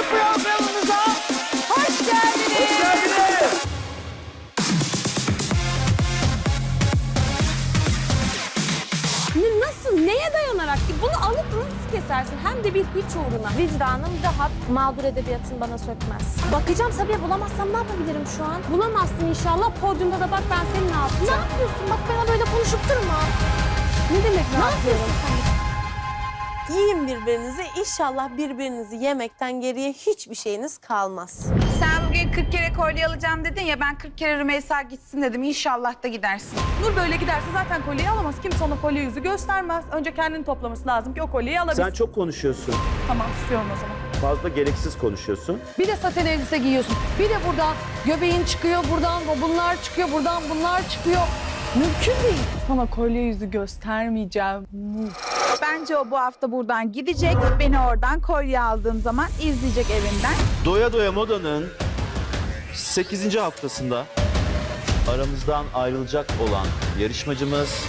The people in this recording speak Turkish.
Yüzüncü programımıza hoş geldiniz. Ne- Nasıl, neye dayanarak? Bunu alıp nasıl kesersin? Hem de bir hiç uğruna. Vicdanım rahat, mağdur edebiyatın bana sökmez. Bakacağım Sabiha bulamazsam ne yapabilirim şu an? Bulamazsın inşallah. Podyumda da bak ben seni ne Ne yapacağım. yapıyorsun? Bak bana böyle konuşup durma. Ne demek ne, Ne yapıyorum? yapıyorsun sen? Yiyin birbirinizi. İnşallah birbirinizi yemekten geriye hiçbir şeyiniz kalmaz. Sen bugün 40 kere kolye alacağım dedin ya ben 40 kere Rümeysa gitsin dedim. İnşallah da gidersin. Nur böyle giderse zaten kolyeyi alamaz. Kimse ona kolye yüzü göstermez. Önce kendini toplaması lazım ki o kolyeyi alabilsin. Sen çok konuşuyorsun. Tamam susuyorum o zaman. Fazla gereksiz konuşuyorsun. Bir de saten elbise giyiyorsun. Bir de buradan göbeğin çıkıyor, buradan bunlar çıkıyor, buradan bunlar çıkıyor. Mümkün değil. Sana kolye yüzü göstermeyeceğim. Bence o bu hafta buradan gidecek. Beni oradan kolye aldığım zaman izleyecek evinden. Doya Doya Moda'nın 8. haftasında aramızdan ayrılacak olan yarışmacımız